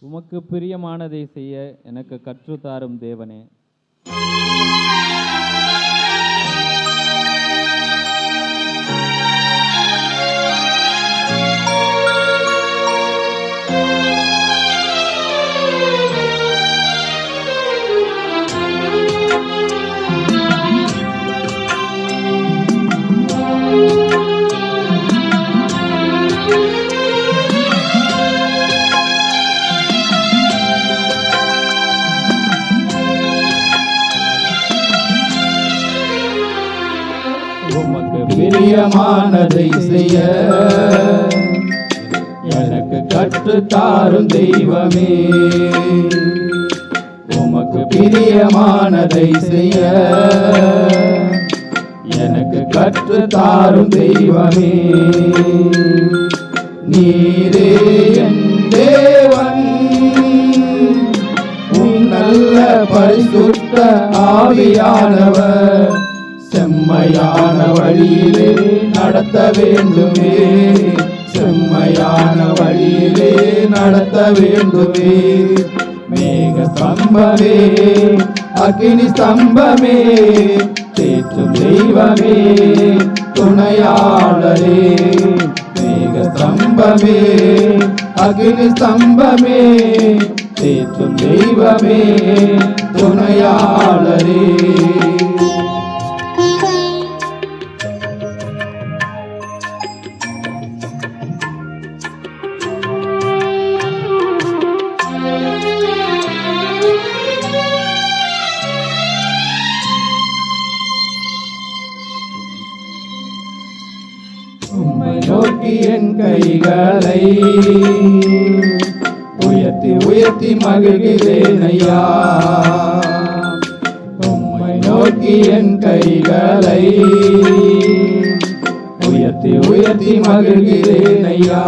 உமக்கு பிரியமானதை செய்ய எனக்கு கற்றுத்தாரும் தேவனே. பிரியமானதை செய்ய. எனக்கு கற்றுத்தாரும் தெய்வமே. உமக்கு பிரியமானதை செய்ய. எனக்கு கற்றுத்தாரும் தெய்வமே. நீரே என் தேவன். உன் நல்ல பரிசுத்த ஆவியானவர். செம்மையான வழியிலே நடத்த வேண்டுமே. செம்மையான வழியிலே நடத்த வேண்டுமே. மேக ஸ்தம்பமே அக்னி ஸ்தம்பமே தேற்றும் தெய்வமே துணையாளரே. மேக ஸ்தம்பமே அக்னி ஸ்தம்பமே தேற்றும் தெய்வமே துணையாளரே. உம்மை நோக்கி என் கைகளை. உயர்த்தி உயர்த்தி மகிழ்கிறேன் ஐயா. உம்மை நோக்கி என் கைகளை. உயர்த்தி உயர்த்தி மகிழ்கிறேன் ஐயா.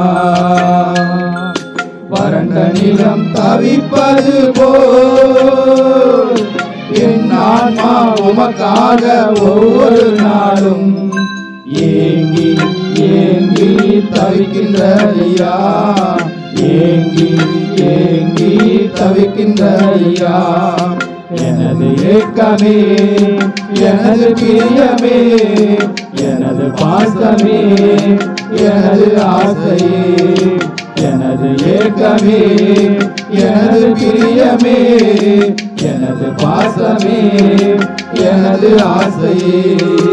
வறண்ட நிலம் தவிப்பது போல் என் ஆன்மா உமக்காக ஒவ்வொரு நாளும் தவிக்கின்ற ஐயா ஏங்கி ஏங்கி தவிக்கின்ற ஐயா எனது ஏக்கமே எனது பிரியமே எனது பாசமே எனது ஆசையே எனது ஏக்கமே எனது பிரியமே எனது பாசமே எனது ஆசையே.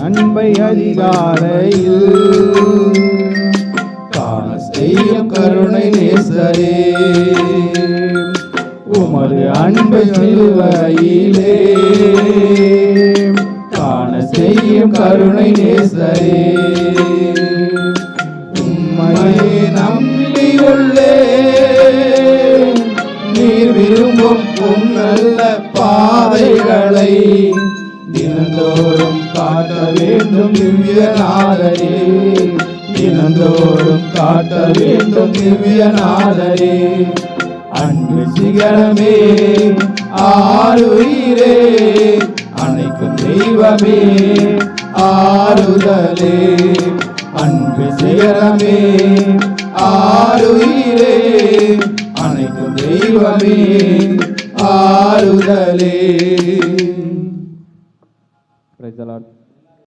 அன்பை அதிகாரையில் காண செய்யும் கருணை நேசரே. உமது அன்பை சிலுவையிலே காண செய்யும் கருணை நேசரே. தினந்தோறும் காட்ட வேண்டும் திவ்ய நாதரே. தினந்தோறும் காட்ட வேண்டும் திவ்ய நாதரே. அன்பு சிகரமே ஆளுயிரே அனைக்கும் தெய்வமே ஆறுதலே. அன்பு சிகரமே ஆறுயிரே அனைக்கும் தெய்வமே ஆறுதலே. রাইজালার